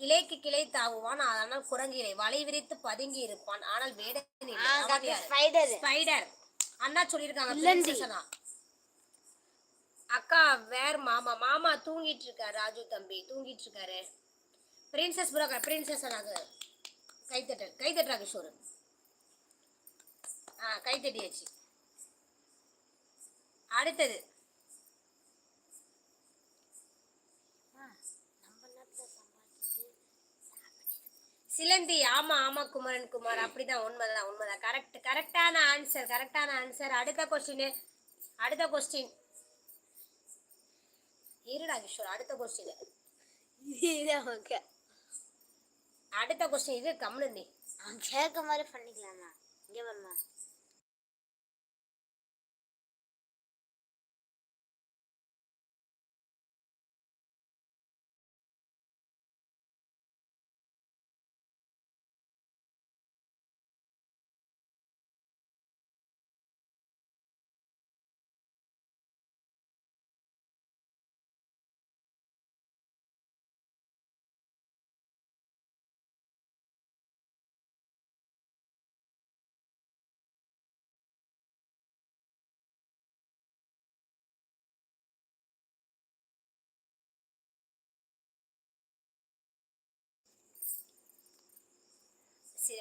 கிளைக்கு கிளை தாவுவான் ஆனால் குரங்கிலை வலை விரித்து பதுங்கி இருப்பான். ஆனால் வேடன்? ஸ்பைடர். ஸ்பைடர். அண்ணா சொல்லியிருக்காங்க. அக்கா வேர் மாமா. மாமா தூங்கிட்டு இருக்காரு ராஜு தம்பி. தூங்கிட்டு இருக்காரு. பிரின்சஸ் புரோக்கர் பிரின்சஸ் அண்ணாக்கு கைத்தட்டு கைத்தட்டுறா கிஷோர். ஆ கைத்தட்டியாச்சு அடுத்தது. சிலந்தி ஆமா ஆமா குமரன் குமார். அப்படிதான் உண்மைதான் உண்மைதான். கரெக்ட் கரெக்டான ஆன்சர் கரெக்டான ஆன்சர் அடுத்த கொஸ்டின் அடுத்த கொஸ்டின் இருடா கிஷோர் அடுத்த கொஸ்டின் ஓகே. அடுத்த கொஸ்டின் இது கம்னு நீ கேட்க மாதிரி பண்ணிக்கலாமா? இங்கே வருமா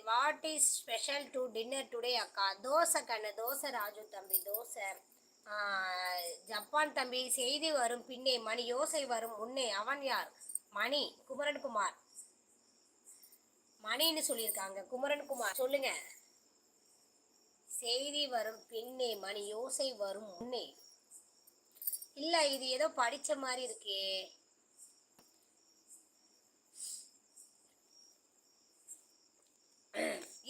what is special to dinner today அக்கா? தோசை கண்ணு தோசை ராஜு தம்பி தோசை. ஜப்பான் தம்பி செய்தி வரும் பின்னே மணி யோசை வரும் முன்னே அவன் யார்? மணி குமரன் குமார். மணின்னு சொல்லியிருக்காங்க குமரன் குமார். சொல்லுங்க. செய்தி வரும் பின்னே மணி யோசை வரும் முன்னே. இல்லை இது ஏதோ படித்த மாதிரி இருக்கே.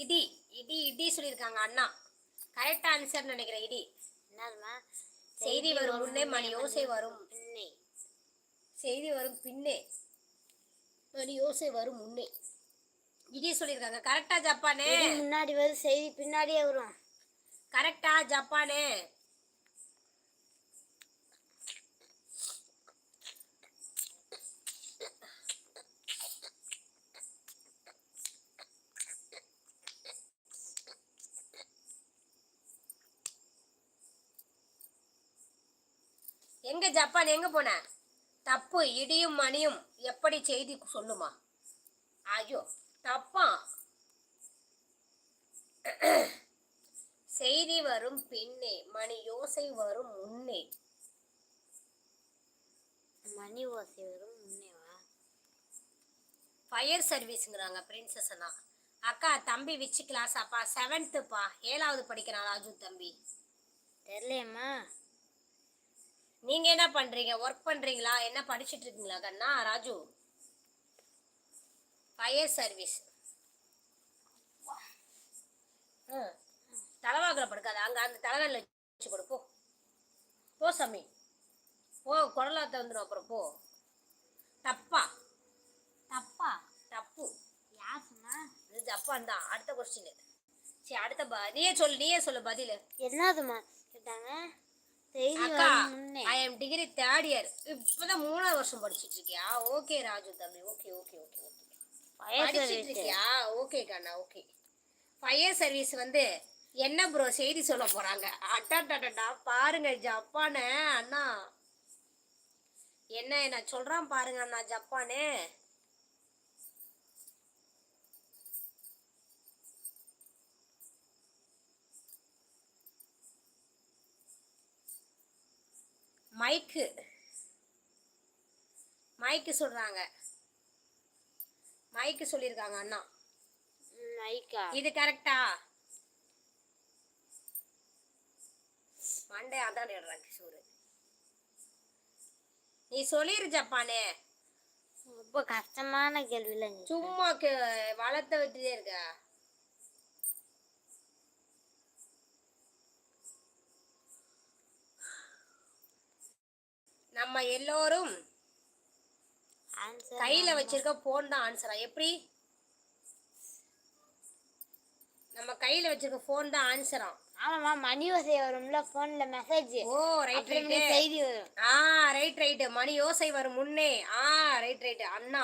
இடி இடி இடி சொல்லியிருக்காங்க அண்ணா. கரெக்ட் ஆன்சர் நினைக்கிறேன் இடி. என்னதுமா செய்தி வரும் முன்னே மணி யோசை வரும். பின்னே. செய்தி வரும் பின்னே மணி யோசை வரும் முன்னே. இடி சொல்லியிருக்காங்க. கரெக்டா ஜப்பானே? முன்னாடி வரும் செய்தி பின்னாடியே வரும். கரெக்டா ஜப்பானே? எங்க ஜப்பான் எங்க போன? தப்பு இடியும் மணியும் எப்படி செய்தி சொல்லுமா? ஐயோ தப்பா? செய்தி வரும் பின்னே மணி யோசை வரும் முன்னே. மணி ஓசை வரும் முன்னேவா? ஃபயர் சர்வீஸுங்கிறாங்க பிரின்சஸ் அண்ணா. அக்கா தம்பி விச்சு கிளாஸ் அப்பா செவன்த்துப்பா ஏழாவது படிக்கிறான் ராஜு தம்பி? தெரியலையம்மா. நீங்க என்ன பண்றீங்க? ஒர்க் பண்றீங்களா? என்ன படிச்சிட்டு இருக்கீங்களா கண்ணா? ராஜு. ஃபயர் சர்வீஸ் தலைவாக்கில் படுக்காத. அங்க அந்த தலைவலில் வச்சு கொடு போ. போ சாமி. போ குடலாத்த வந்துடும் அப்புறம் போ. தப்பா. தப்பா? தப்பு. யார் சொன்னா? இது ஜப்பான் தான் அடுத்த கொஸ்டின் சரி அடுத்த ப நீயே சொல்லு நீயே சொல்லு பதில். என்னதுமா கேட்டாங்க. அக்கா வரும் முன்னே I am degree third year இப்போதான் மூணாவது வருஷம் படிச்சிட்டு இருக்கியா ஓகே ராஜு தம்பி. ஓகே ஓகே ஓகே ஓகே படிச்சிட்டு இருக்கியா ஓகே கண்ணா ஓகே ஃபயர் சர்வீஸ் வந்து என்ன ப்ரோ செய்தி சொல்ல போறாங்க? அட்டாட்டா பாருங்க ஜப்பானு. அண்ணா. என்ன நான் சொல்றான் பாருங்க அண்ணா ஜப்பானு. மைக்கு மைக்கு சொல்றாங்க. மைக்கு சொல்லியிருக்காங்க அண்ணா. மைக்கா இது கரெக்டா மண்டே அதான் இடுறாங்க கிஷோரு. நீ சொல்லிரு ஜப்பானே. ரொம்ப கஷ்டமான கேள்வியில் சும்மா வளர்த்த விட்டுட்டே இருக்க. நம்ம எல்லோரும் கையில வச்சிருக்க போன் தான் ஆன்சரா எப்படி? நம்ம கையில வச்சிருக்க போன் தான் ஆன்சரா ஆமாம்மா மணி ஓசை வரும்ல ஃபோன்ல மெசேஜ் ஓ ரைட் ரைட்டு செய்தி வரும். ஆ ரைட் ரைட்டு மணி யோசை வரும் முன்னே. ஆ ரைட் ரைட்டு அண்ணா